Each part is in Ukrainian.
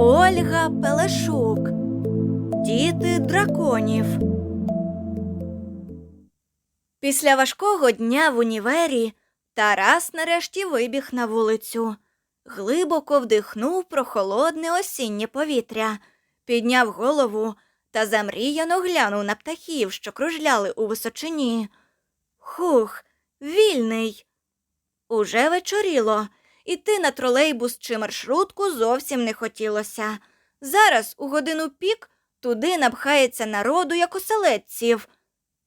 Ольга Пелешук. Діти драконів. Після важкого дня в універі Тарас нарешті вибіг на вулицю. Глибоко вдихнув прохолодне осіннє повітря, підняв голову та замріяно глянув на птахів, що кружляли у височині. Хух, вільний. Уже вечоріло. Іти на тролейбус чи маршрутку зовсім не хотілося. Зараз, у годину пік, туди напхається народу, як оселедців.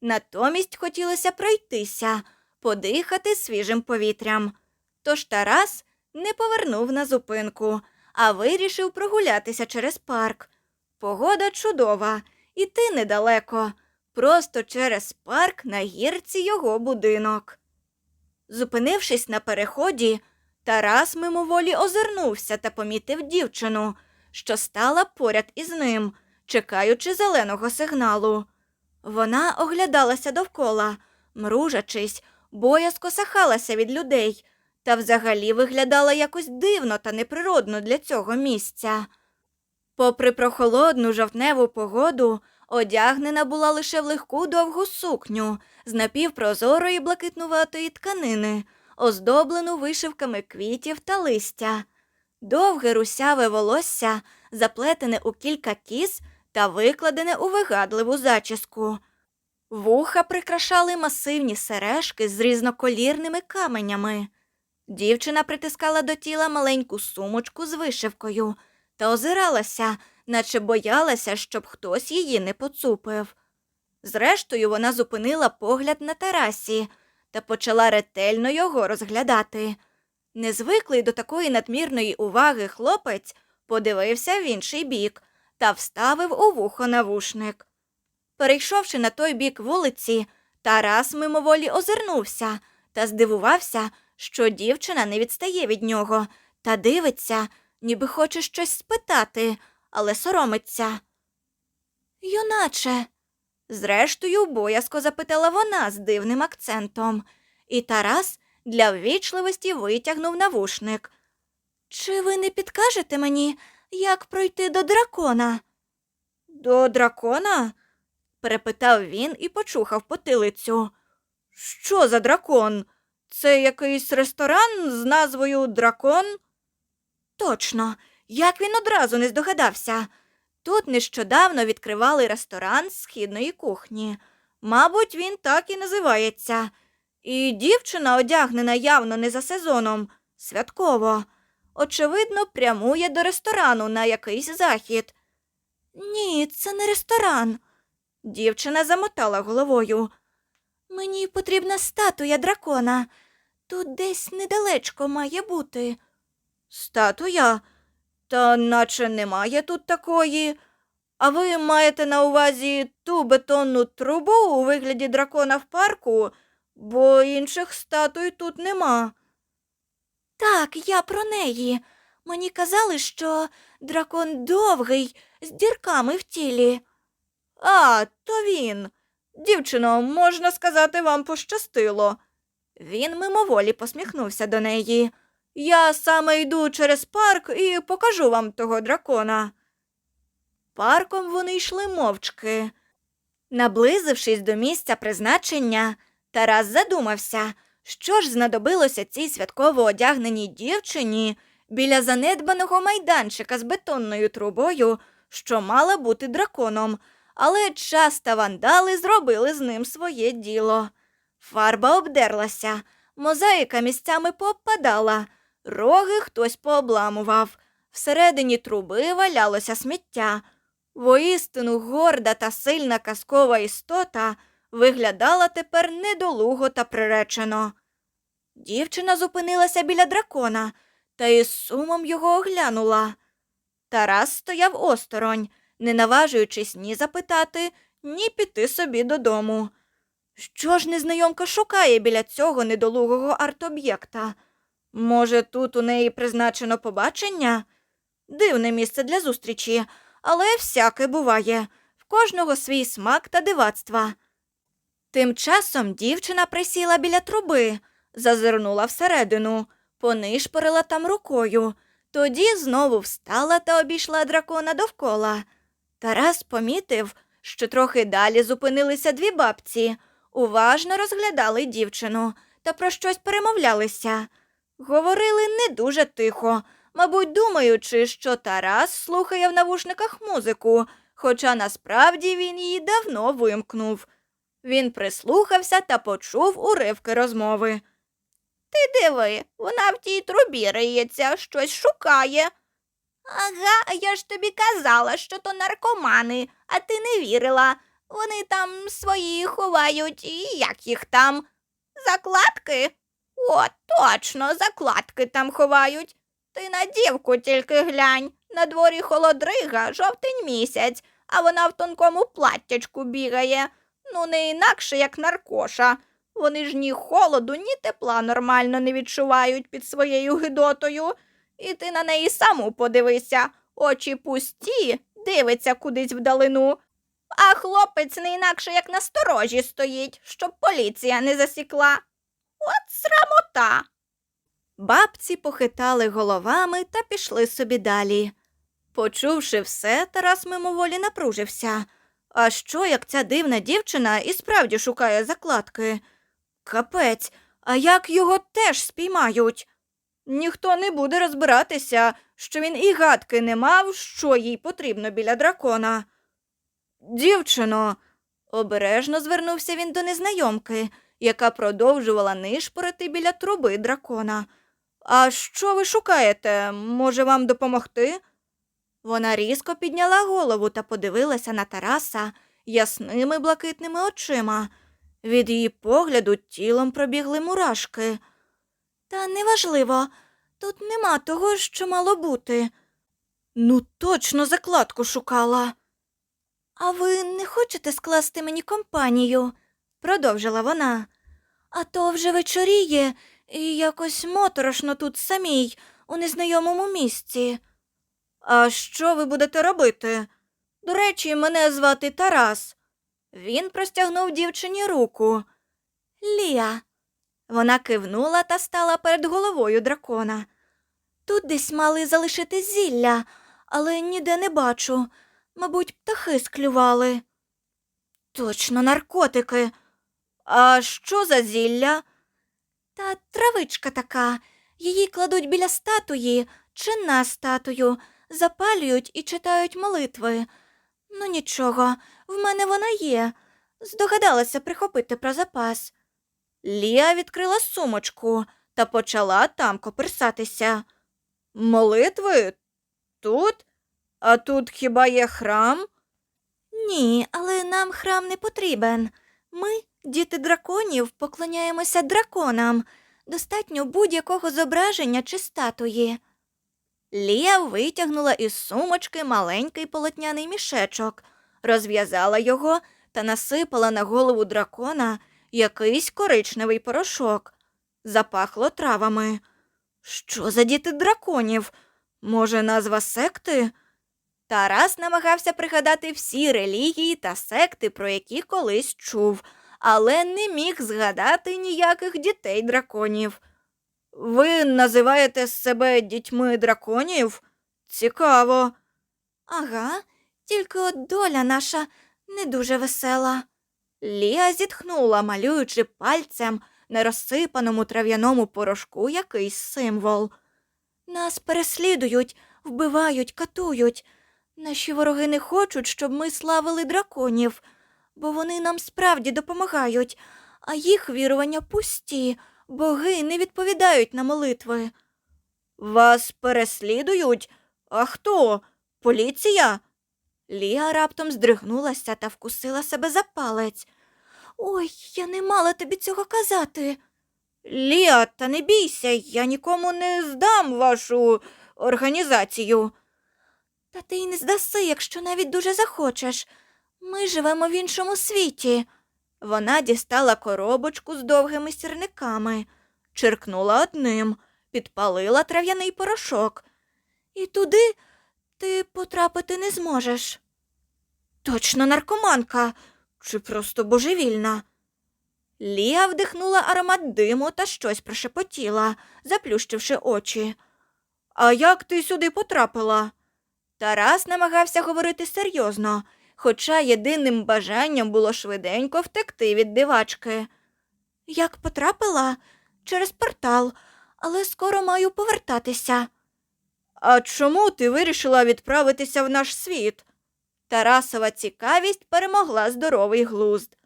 Натомість хотілося пройтися, подихати свіжим повітрям. Тож Тарас не повернув на зупинку, а вирішив прогулятися через парк. Погода чудова, іти недалеко, просто через парк на гірці його будинок. Зупинившись на переході, Тарас мимоволі озирнувся та помітив дівчину, що стала поряд із ним, чекаючи зеленого сигналу. Вона оглядалася довкола, мружачись, боязко сахалася від людей та взагалі виглядала якось дивно та неприродно для цього місця. Попри прохолодну жовтневу погоду, одягнена була лише в легку довгу сукню з напівпрозорої блакитнуватої тканини, оздоблену вишивками квітів та листя. Довге русяве волосся, заплетене у кілька кіз та викладене у вигадливу зачіску. Вуха прикрашали масивні сережки з різноколірними каменями. Дівчина притискала до тіла маленьку сумочку з вишивкою та озиралася, наче боялася, щоб хтось її не поцупив. Зрештою, вона зупинила погляд на Тарасі та почала ретельно його розглядати. Незвиклий до такої надмірної уваги хлопець подивився в інший бік та вставив у вухо навушник. Перейшовши на той бік вулиці, Тарас мимоволі озирнувся та здивувався, що дівчина не відстає від нього та дивиться, ніби хоче щось спитати, але соромиться. Юначе, зрештою, боязко запитала вона з дивним акцентом, і Тарас для ввічливості витягнув навушник. Чи ви не підкажете мені, як пройти до дракона? До дракона? перепитав він і почухав потилицю. Що за дракон? Це якийсь ресторан з назвою Дракон? Точно, як він одразу не здогадався. Тут нещодавно відкривали ресторан східної кухні. Мабуть, він так і називається. І дівчина, одягнена явно не за сезоном, святково. Очевидно, прямує до ресторану на якийсь захід. Ні, це не ресторан. Дівчина замотала головою. Мені потрібна статуя дракона. Тут десь недалечко має бути. Статуя? Та наче немає тут такої. А ви маєте на увазі ту бетонну трубу у вигляді дракона в парку, бо інших статуй тут нема. Так, я про неї. Мені казали, що дракон довгий, з дірками в тілі. А, то він. Дівчино, можна сказати, вам пощастило. Він мимоволі посміхнувся до неї. Я саме йду через парк і покажу вам того дракона. Парком вони йшли мовчки. Наблизившись до місця призначення, Тарас задумався, що ж знадобилося цій святково одягненій дівчині біля занедбаного майданчика з бетонною трубою, що мала бути драконом, але час та вандали зробили з ним своє діло. Фарба обдерлася, мозаїка місцями поопадала, роги хтось пообламував. Всередині труби валялося сміття. Воістину горда та сильна казкова істота виглядала тепер недолуго та приречено. Дівчина зупинилася біля дракона та із сумом його оглянула. Тарас стояв осторонь, не наважуючись ні запитати, ні піти собі додому. Що ж незнайомка шукає біля цього недолугого арт-об'єкта? Може, тут у неї призначено побачення? Дивне місце для зустрічі, але всяке буває в кожного свій смак та дивацтва. Тим часом дівчина присіла біля труби, зазирнула всередину, понишпорила там рукою Тоді знову встала та обійшла дракона довкола. Тарас помітив, що трохи далі зупинилися дві бабці, уважно розглядали дівчину та про щось перемовлялися. Говорили не дуже тихо, мабуть, думаючи, що Тарас слухає в навушниках музику, хоча насправді він її давно вимкнув. Він прислухався та почув уривки розмови. Ти диви, вона в тій трубі риється, щось шукає. Ага, я ж тобі казала, що то наркомани, а ти не вірила. Вони там свої ховають, і як їх там? Закладки? О, точно, закладки там ховають. Ти на дівку тільки глянь. На дворі холодрига, жовтень місяць, а вона в тонкому платтячку бігає. Ну, не інакше, як наркоша. Вони ж ні холоду, ні тепла нормально не відчувають під своєю гидотою. І ти на неї саму подивися. Очі пусті, дивиться кудись вдалину. А хлопець не інакше як на сторожі стоїть, щоб поліція не засікла. От срамота. Бабці похитали головами та пішли собі далі. Почувши все, Тарас мимоволі напружився. А що, як ця дивна дівчина і справді шукає закладки? Капець, а як його теж спіймають? Ніхто не буде розбиратися, що він і гадки не мав, що їй потрібно біля дракона. Дівчино, обережно звернувся він до незнайомки, яка продовжувала нишпорити біля труби дракона. А що ви шукаєте? Може, вам допомогти? Вона різко підняла голову та подивилася на Тараса ясними блакитними очима. Від її погляду тілом пробігли мурашки. Та неважливо, тут нема того, що мало бути. Ну, точно закладку шукала. А ви не хочете скласти мені компанію? продовжила вона. А то вже вечоріє, і якось моторошно тут самій, у незнайомому місці. А що ви будете робити? До речі, мене звати Тарас. Він простягнув дівчині руку. Лія. Вона кивнула та стала перед головою дракона. Тут десь мали залишити зілля, але ніде не бачу. Мабуть, птахи склювали. Точно, наркотики. А що за зілля? Та травичка така. Її кладуть біля статуї чи на статую, запалюють і читають молитви. Ну нічого, в мене вона є. Здогадалася прихопити про запас. Лія відкрила сумочку та почала там коперсатися. Молитви? Тут? А тут хіба є храм? Ні, але нам храм не потрібен. Ми, діти драконів, поклоняємося драконам. Достатньо будь-якого зображення чи статуї. Лія витягнула із сумочки маленький полотняний мішечок, розв'язала його та насипала на голову дракона якийсь коричневий порошок. Запахло травами. Що за діти драконів? Може, назва секти? Тарас намагався пригадати всі релігії та секти, про які колись чув, але не міг згадати ніяких дітей драконів. Ви називаєте себе дітьми драконів? Цікаво. Ага, тільки от доля наша не дуже весела. Лія зітхнула, малюючи пальцем на розсипаному трав'яному порошку якийсь символ. Нас переслідують, вбивають, катують. Наші вороги не хочуть, щоб ми славили драконів, бо вони нам справді допомагають, а їх вірування пусті, боги не відповідають на молитви. Вас переслідують? А хто? Поліція? Лія раптом здригнулася та вкусила себе за палець. Ой, я не мала тобі цього казати. Лія, та не бійся, я нікому не здам вашу організацію. Та ти й не здаси, якщо навіть дуже захочеш. Ми живемо в іншому світі. Вона дістала коробочку з довгими сірниками, черкнула одним, підпалила трав'яний порошок. І туди ти потрапити не зможеш. Точно наркоманка чи просто божевільна. Лія вдихнула аромат диму та щось прошепотіла, заплющивши очі. А як ти сюди потрапила? Тарас намагався говорити серйозно, хоча єдиним бажанням було швиденько втекти від дивачки. Як потрапила? Через портал, але скоро маю повертатися. А чому ти вирішила відправитися в наш світ? Тарасова цікавість перемогла здоровий глузд.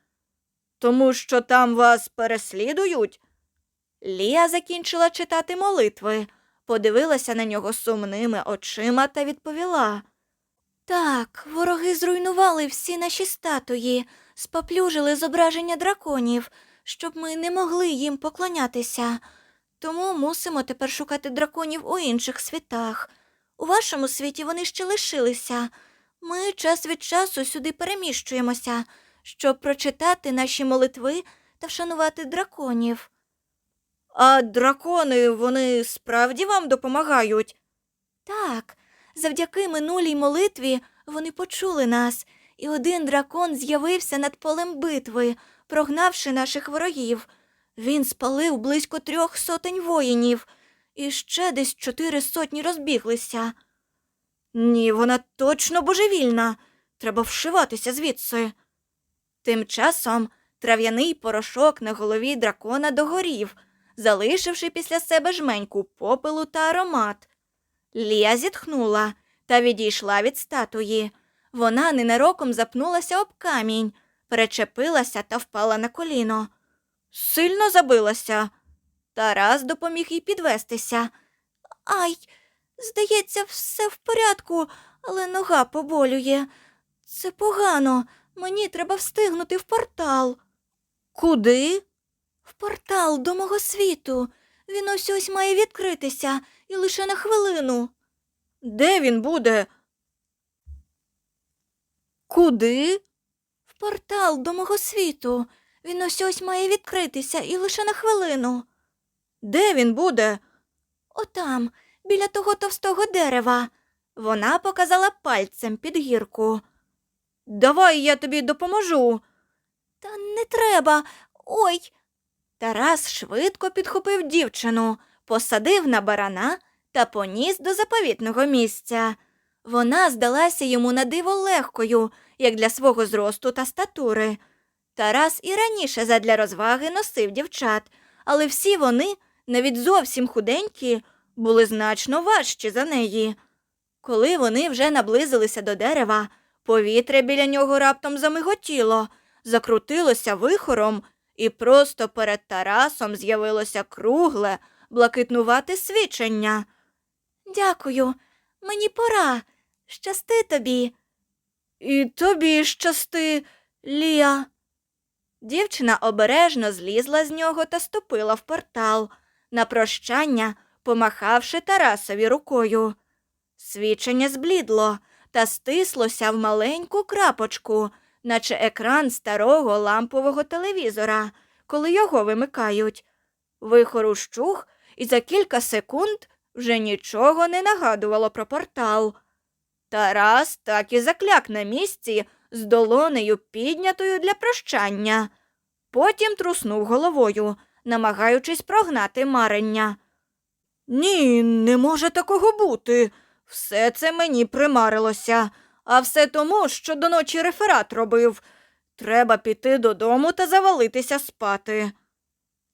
Тому що там вас переслідують? Лія закінчила читати молитви, подивилася на нього сумними очима та відповіла. Так, вороги зруйнували всі наші статуї, споплюжили зображення драконів, щоб ми не могли їм поклонятися. Тому мусимо тепер шукати драконів у інших світах. У вашому світі вони ще лишилися. Ми час від часу сюди переміщуємося, щоб прочитати наші молитви та вшанувати драконів. А дракони вони справді вам допомагають? Так, завдяки минулій молитві вони почули нас, і один дракон з'явився над полем битви, прогнавши наших ворогів. Він спалив близько трьох сотень воїнів, і ще десь чотири сотні розбіглися. Ні, вона точно божевільна. Треба вшиватися звідси. Тим часом трав'яний порошок на голові дракона догорів, залишивши після себе жменьку попелу та аромат. Лія зітхнула та відійшла від статуї. Вона ненароком запнулася об камінь, перечепилася та впала на коліно. Сильно забилася. Тарас допоміг їй підвестися. Ай, здається, все в порядку, але нога поболює. Це погано. Мені треба встигнути в портал. Куди? В портал до мого світу. Він ось ось має відкритися і лише на хвилину. Де він буде? Куди? В портал до мого світу. Він ось ось має відкритися і лише на хвилину. Де він буде? Отам, біля того товстого дерева. Вона показала пальцем під гірку. Давай я тобі допоможу. Та не треба. Ой. Тарас швидко підхопив дівчину, посадив на барана та поніс до заповітного місця. Вона здалася йому на диво легкою, як для свого зросту та статури. Тарас і раніше задля розваги носив дівчат, але всі вони, навіть зовсім худенькі, були значно важчі за неї. Коли вони вже наблизилися до дерева, повітря біля нього раптом замиготіло, закрутилося вихором, і просто перед Тарасом з'явилося кругле, блакитнувате свічення. Дякую, мені пора. Щасти тобі. І тобі щасти, Лія. Дівчина обережно злізла з нього та ступила в портал, на прощання помахавши Тарасові рукою. Свічення зблідло та стислося в маленьку крапочку, наче екран старого лампового телевізора, коли його вимикають. Вихор ущух, і за кілька секунд вже нічого не нагадувало про портал. Тарас так і закляк на місці з долонею піднятою для прощання. Потім труснув головою, намагаючись прогнати марення. Ні, не може такого бути. Все це мені примарилося, а все тому, що до ночі реферат робив. Треба піти додому та завалитися спати.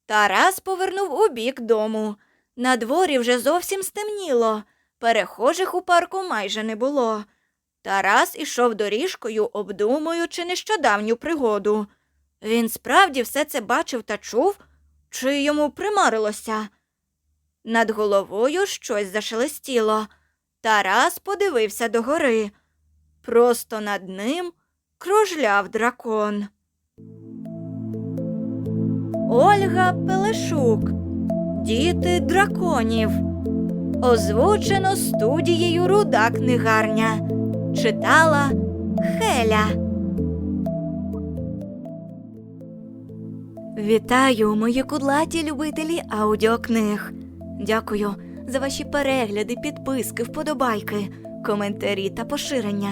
Тарас повернув у бік дому. На дворі вже зовсім стемніло. Перехожих у парку майже не було. Тарас ішов доріжкою, обдумуючи нещодавню пригоду. Він справді все це бачив та чув, чи йому примарилося. Над головою щось зашелестіло. Тарас подивився догори. Просто над ним кружляв дракон. Ольга Пелешук. Діти драконів. Озвучено студією Руда книгарня. Читала Хеля. Вітаю, мої кудлаті любителі аудіокниг. Дякую за ваші перегляди, підписки, вподобайки, коментарі та поширення.